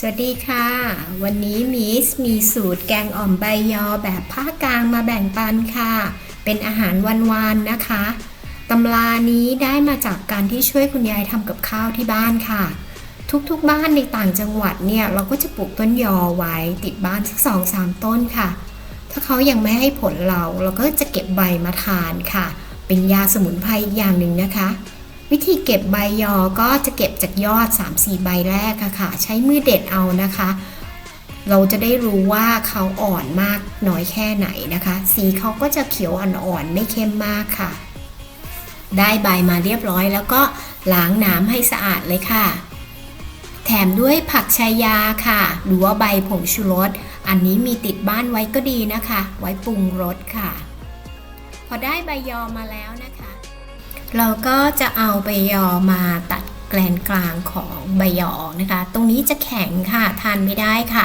สวัสดีค่ะ วันนี้มิสมีสูตรแกงอ่อมใบยอแบบภาคกลางมาแบ่งปันค่ะ เป็นอาหารวันๆนนะคะตำรานี้ได้มาจากการที่ช่วยคุณยายทำกับข้าวที่บ้านค่ะ ทุกๆบ้านในต่างจังหวัดเนี่ย เราก็จะปลูกต้นยอไว้ติดบ้านสักสองสามต้นค่ะ ถ้าเขายังไม่ให้ผลเราเราก็จะเก็บใบมาทานค่ะ เป็นยาสมุนไพรอย่างหนึ่งนะคะ วิธีเก็บใบยอก็จะเก็บจากยอด 3-4 ใบแรกอะค่ะ ใช้มือเด็ดเอานะคะ เราจะได้รู้ว่าเขาอ่อนมากน้อยแค่ไหนนะคะ สีเขาก็จะเขียวอ่อนๆไม่เข้มมากค่ะ ได้ใบมาเรียบร้อย แล้วก็ล้างน้ำให้สะอาดเลยค่ะ แถมด้วยผักชายาค่ะ หรือว่าใบผงชูรส อันนี้มีติดบ้านไว้ก็ดีนะคะ ไว้ปรุงรสค่ะ พอได้ใบยอมาแล้วนะคะ เราก็จะเอาใบยอมาตัดแกลนกลางของใบยอนะคะ ตรงนี้จะแข็งค่ะทานไม่ได้ค่ะ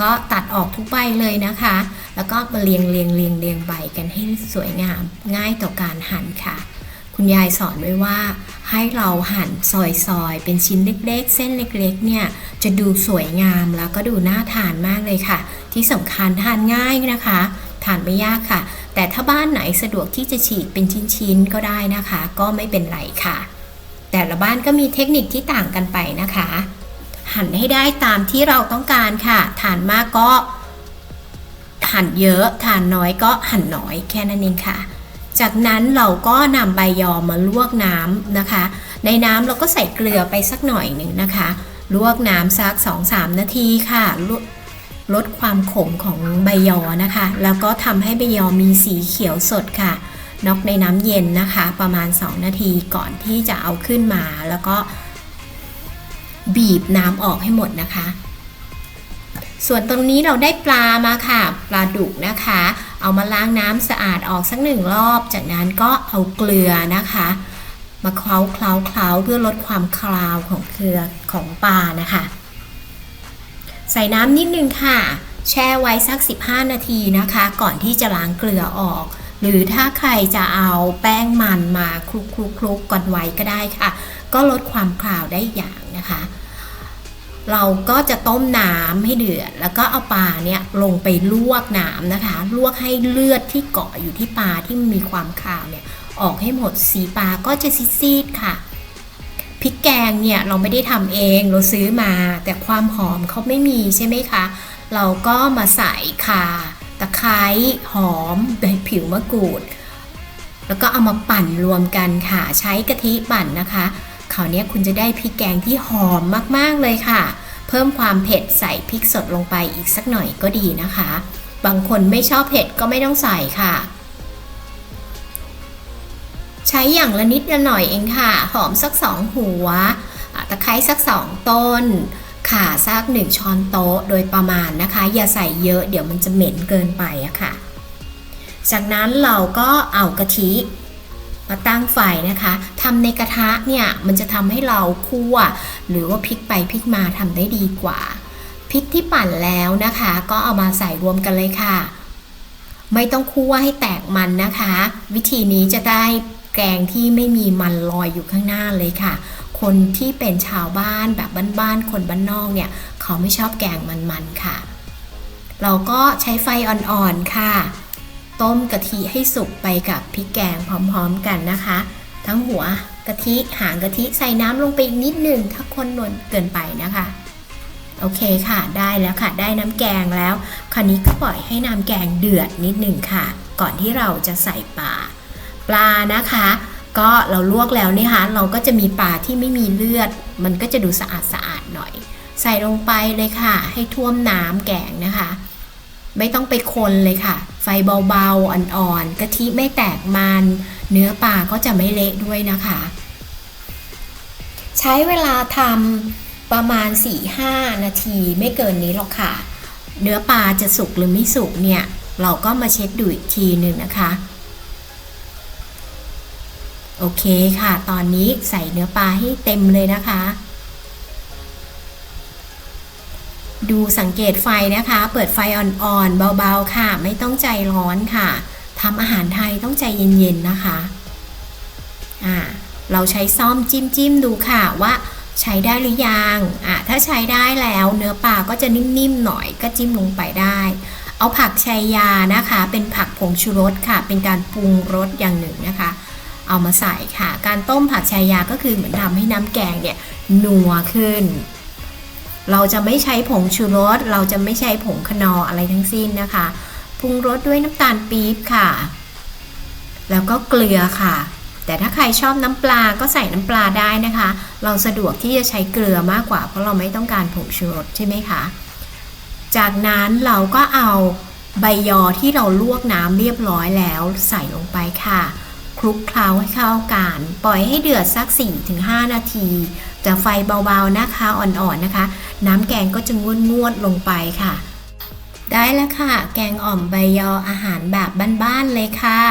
ก็ตัดออกทุกใบเลยนะคะ แล้วก็มาเรียงเรียงเรียงเรียงใบกันให้สวยงาม ง่ายต่อการหั่นค่ะ คุณยายสอนไว้ว่าให้เราหั่นซอยๆ เป็นชิ้นเล็ก ๆ เส้นเล็กๆ เนี่ย จะดูสวยงามแล้วก็ดูน่าทานมากเลยค่ะ ที่สำคัญทานง่ายนะคะ ทานไม่ยากค่ะ แต่ถ้าบ้านไหนสะดวกที่จะฉีกเป็นชิ้นๆก็ได้นะคะ ก็ไม่เป็นไรค่ะ แต่ละบ้านก็มีเทคนิคที่ต่างกันไปนะคะ หั่นให้ได้ตามที่เราต้องการค่ะ ทานมากก็หั่นเยอะทานน้อยก็หั่นน้อยแค่นั้นเองค่ะ จากนั้นเราก็นำใบยอมาลวกน้ำนะคะ ในน้ำเราก็ใส่เกลือไปสักหน่อยหนึ่งนะคะ ลวกน้ำสัก 2-3 นาทีค่ะ ลดความขมของใบยอนะคะ แล้วก็ทำให้ใบยอมีสีเขียวสดค่ะนอกในน้ำเย็นนะคะ ประมาณ 2 นาทีก่อนที่จะเอาขึ้นมา แล้วก็บีบน้ำออกให้หมดนะคะ ส่วนตรงนี้เราได้ปลามาค่ะ ปลาดุกนะคะ เอามาล้างน้ำสะอาดออกสักหนึ่งรอบ จากนั้นก็เอาเกลือนะคะ มาเคล้าเคล้าเคล้าเพื่อลดความคลาวของเกลือของปลานะคะ ใส่น้ำนิดนึงค่ะ แช่ไว้สัก 15 นาทีนะคะ ก่อนที่จะล้างเกลือออก หรือถ้าใครจะเอาแป้งมันมาคลุกคลุกคลุกก่อนไว้ก็ได้ค่ะ ก็ลดความคลาวได้อย่างนะคะ เราก็จะต้มน้ำให้เดือด แล้วก็เอาปลาเนี่ยลงไปลวกน้ำนะคะ ลวกให้เลือดที่เกาะอยู่ที่ปลาที่มีความคาวเนี่ยออกให้หมดสีปลาก็จะซีดๆค่ะ พริกแกงเนี่ยเราไม่ได้ทำเองเราซื้อมา แต่ความหอมเขาไม่มีใช่ไหมคะ เราก็มาใส่ข่าตะไคร้หอมใบผิวมะกรูด แล้วก็เอามาปั่นรวมกันค่ะ ใช้กะทิปั่นนะคะคราวนี้คุณจะได้พริกแกงที่หอมมากๆเลยค่ะ เพิ่มความเผ็ดใส่พริกสดลงไปอีกสักหน่อยก็ดีนะคะ บางคนไม่ชอบเผ็ดก็ไม่ต้องใส่ค่ะ ใช้อย่างละนิดละหน่อยเองค่ะ หอมสักสองหัว ตะไคร้สักสองต้น ข่าสักหนึ่งช้อนโต๊ะโดยประมาณนะคะ อย่าใส่เยอะเดี๋ยวมันจะเหม็นเกินไปอะค่ะ จากนั้นเราก็เอากะทิมาตั้งไฟนะคะทำในกระทะเนี่ยมันจะทำให้เราคั่ว หรือว่าพลิกไปพลิกมาทำได้ดีกว่าพริกที่ปั่นแล้วนะคะ ก็เอามาใส่รวมกันเลยค่ะ ไม่ต้องคั่วให้แตกมันนะคะ วิธีนี้จะได้ แกงที่ไม่มีมันลอยอยู่ข้างหน้าเลยค่ะ คนที่เป็นชาวบ้านแบบบ้านๆ คนบ้านนอกเนี่ย เขาไม่ชอบแกงมันๆ ค่ะ เราก็ใช้ไฟอ่อนๆ ค่ะ ต้มกะทิให้สุกไปกับพริกแกงพร้อมๆ กันนะคะ ทั้งหัวกะทิหางกะทิใส่น้ำลงไปอีกนิดหนึ่งถ้าคนนวลเกินไปนะคะ โอเคค่ะ ได้แล้วค่ะ ได้น้ำแกงแล้ว คราวนี้ก็ปล่อยให้น้ำแกงเดือดนิดหนึ่งค่ะ ก่อนที่เราจะใส่ปลา ปลานะคะ ก็เราลวกแล้วเนี่ยค่ะเราก็จะมีปลาที่ไม่มีเลือด มันก็จะดูสะอาดสะอาดหน่อย ใส่ลงไปเลยค่ะ ให้ท่วมน้ำแกงนะคะ ไม่ต้องไปคนเลยค่ะ ไฟเบาๆอ่อนๆกะทิไม่แตกมัน เนื้อปลาก็จะไม่เละด้วยนะคะ ใช้เวลาทำประมาณ 4-5 นาทีไม่เกินนี้หรอกค่ะ เนื้อปลาจะสุกหรือไม่สุกเนี่ยเราก็มาเช็ดดูอีกทีหนึ่งนะคะ โอเคค่ะ ตอนนี้ใส่เนื้อปลาให้เต็มเลยนะคะ ดูสังเกตไฟนะคะ เปิดไฟอ่อนๆ เบาๆ ค่ะ ไม่ต้องใจร้อนค่ะทำอาหารไทยต้องใจเย็นๆ นะคะ อ่า เราใช้ซ่อมจิ้มๆดูค่ะว่าใช้ได้หรือยัง อะ ถ้าใช้ได้แล้วเนื้อปลาก็จะนิ่มๆ หน่อยก็จิ้มลงไปได้ เอาผักชัยยานะคะ เป็นผักผงชูรสค่ะ เป็นการปรุงรสอย่างหนึ่งนะคะ เอามาใส่ค่ะ การต้มผักชายาก็คือเหมือนทำให้น้ำแกงเนี่ยนัวขึ้น เราจะไม่ใช้ผงชูรส เราจะไม่ใช้ผงคนออะไรทั้งสิ้นนะคะ ปรุงรสด้วยน้ำตาลปี๊บค่ะ แล้วก็เกลือค่ะ แต่ถ้าใครชอบน้ำปลาก็ใส่น้ำปลาได้นะคะ เราสะดวกที่จะใช้เกลือมากกว่า เพราะเราไม่ต้องการผงชูรสใช่ไหมคะ จากนั้นเราก็เอาใบยอที่เราลวกน้ำเรียบร้อยแล้วใส่ลงไปค่ะ คลุกเคล้าให้เข้ากัน ปล่อยให้เดือดสัก 4-5 นาที แต่ไฟเบาๆนะคะอ่อนๆนะคะ น้ำแกงก็จะงวดงวดๆลงไปค่ะ ได้แล้วค่ะ แกงอ่อมใบยออาหารแบบบ้านๆเลยค่ะ